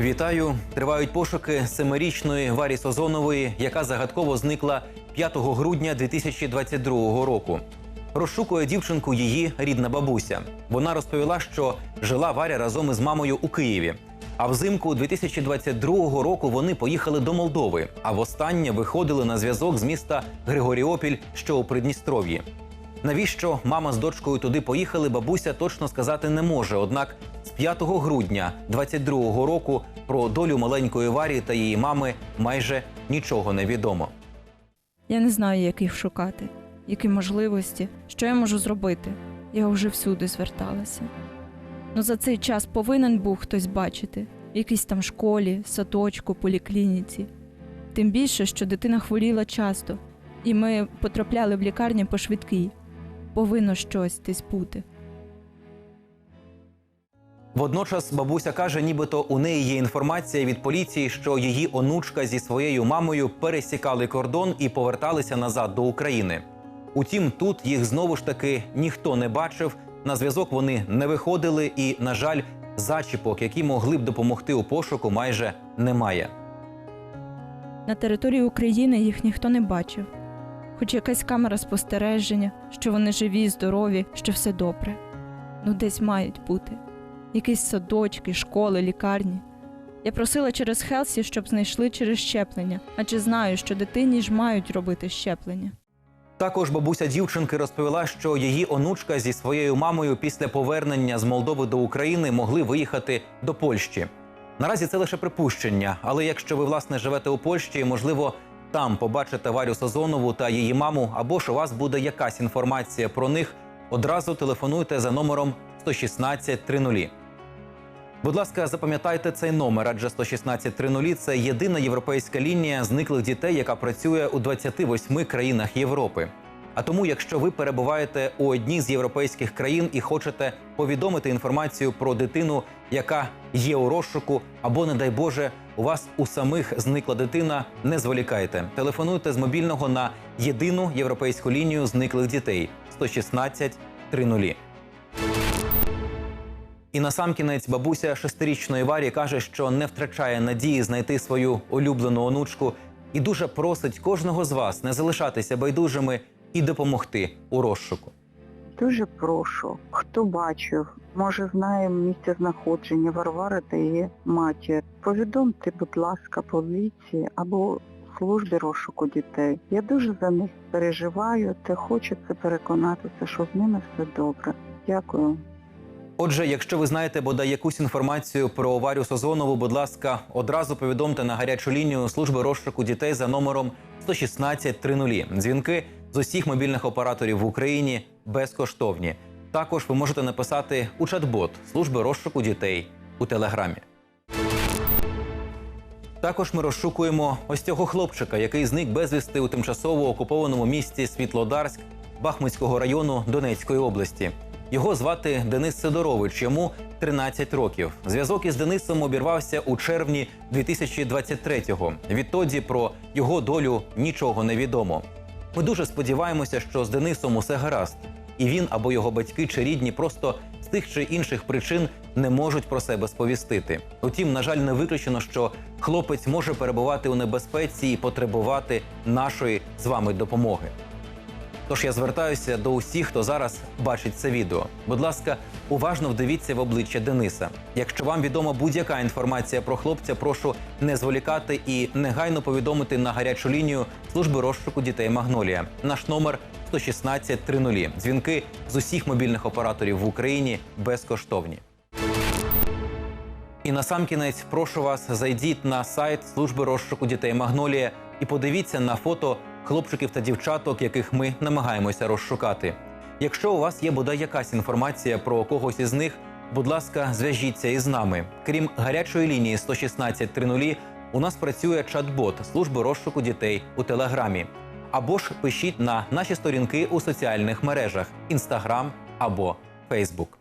Вітаю! Тривають пошуки семирічної Варі Созонової, яка загадково зникла 5 грудня 2022 року. Розшукує дівчинку її рідна бабуся. Вона розповіла, що жила Варя разом із мамою у Києві. А взимку 2022 року вони поїхали до Молдови, а востаннє виходили на зв'язок з міста Григоріопіль, що у Придністров'ї. Навіщо мама з дочкою туди поїхали, бабуся точно сказати не може. Однак 5 грудня 22-го року про долю маленької Варі та її мами майже нічого не відомо. Я не знаю, як їх шукати, які можливості, що я можу зробити. Я вже всюди зверталася. Ну за цей час повинен був хтось бачити в якійсь там школі, садочку, поліклініці. Тим більше, що дитина хворіла часто, і ми потрапляли в лікарні по швидкій. Повинно щось десь бути. Водночас бабуся каже, нібито у неї є інформація від поліції, що її онучка зі своєю мамою пересікали кордон і поверталися назад до України. Утім, тут їх знову ж таки ніхто не бачив. На зв'язок вони не виходили, і, на жаль, зачіпок, які могли б допомогти у пошуку, майже немає. На території України їх ніхто не бачив, хоч якась камера спостереження, що вони живі, здорові, що все добре. Ну, десь мають бути. Якісь садочки, школи, лікарні. Я просила через Хелсі, щоб знайшли через щеплення, адже знаю, що дитині ж мають робити щеплення. Також бабуся дівчинки розповіла, що її онучка зі своєю мамою після повернення з Молдови до України могли виїхати до Польщі. Наразі це лише припущення, але якщо ви власне живете у Польщі, можливо, там побачите Варю Сазонову та її маму, або ж у вас буде якась інформація про них, одразу телефонуйте за номером 116 30. Будь ласка, запам'ятайте цей номер, адже 116 30 – це єдина європейська лінія зниклих дітей, яка працює у 28 країнах Європи. А тому, якщо ви перебуваєте у одній з європейських країн і хочете повідомити інформацію про дитину, яка є у розшуку, або, не дай Боже, у вас у самих зникла дитина, не зволікайте. Телефонуйте з мобільного на єдину європейську лінію зниклих дітей 116 30. І насамкінець бабуся шестирічної Варі каже, що не втрачає надії знайти свою улюблену онучку і дуже просить кожного з вас не залишатися байдужими і допомогти у розшуку. Дуже прошу, хто бачив, може знає місце знаходження Варвари та її матір. Повідомте, будь ласка, поліції або службі розшуку дітей. Я дуже за них переживаю та хочеться переконатися, що з ними все добре. Дякую. Отже, якщо ви знаєте бодай якусь інформацію про Варю Созонову, будь ласка, одразу повідомте на гарячу лінію служби розшуку дітей за номером 116 30. Дзвінки з усіх мобільних операторів в Україні безкоштовні. Також ви можете написати у чат-бот служби розшуку дітей у телеграмі. Також ми розшукуємо ось цього хлопчика, який зник безвісти у тимчасово окупованому місті Світлодарськ Бахмутського району Донецької області. Його звати Денис Сидорович, йому 13 років. Зв'язок із Денисом обірвався у червні 2023-го. Відтоді про його долю нічого не відомо. Ми дуже сподіваємося, що з Денисом усе гаразд, і він або його батьки чи рідні просто з тих чи інших причин не можуть про себе сповістити. Утім, на жаль, не виключено, що хлопець може перебувати у небезпеці і потребувати нашої з вами допомоги. Тож я звертаюся до усіх, хто зараз бачить це відео. Будь ласка, уважно вдивіться в обличчя Дениса. Якщо вам відома будь-яка інформація про хлопця, прошу не зволікати і негайно повідомити на гарячу лінію служби розшуку дітей Магнолія. Наш номер 116 30. Дзвінки з усіх мобільних операторів в Україні безкоштовні. І насамкінець прошу вас зайдіть на сайт служби розшуку дітей Магнолія і подивіться на фото хлопчиків та дівчаток, яких ми намагаємося розшукати. Якщо у вас є бодай якась інформація про когось із них, будь ласка, зв'яжіться із нами. Крім гарячої лінії 116 30, у нас працює чат-бот служби розшуку дітей у телеграмі. Або ж пишіть на наші сторінки у соціальних мережах Instagram або Facebook.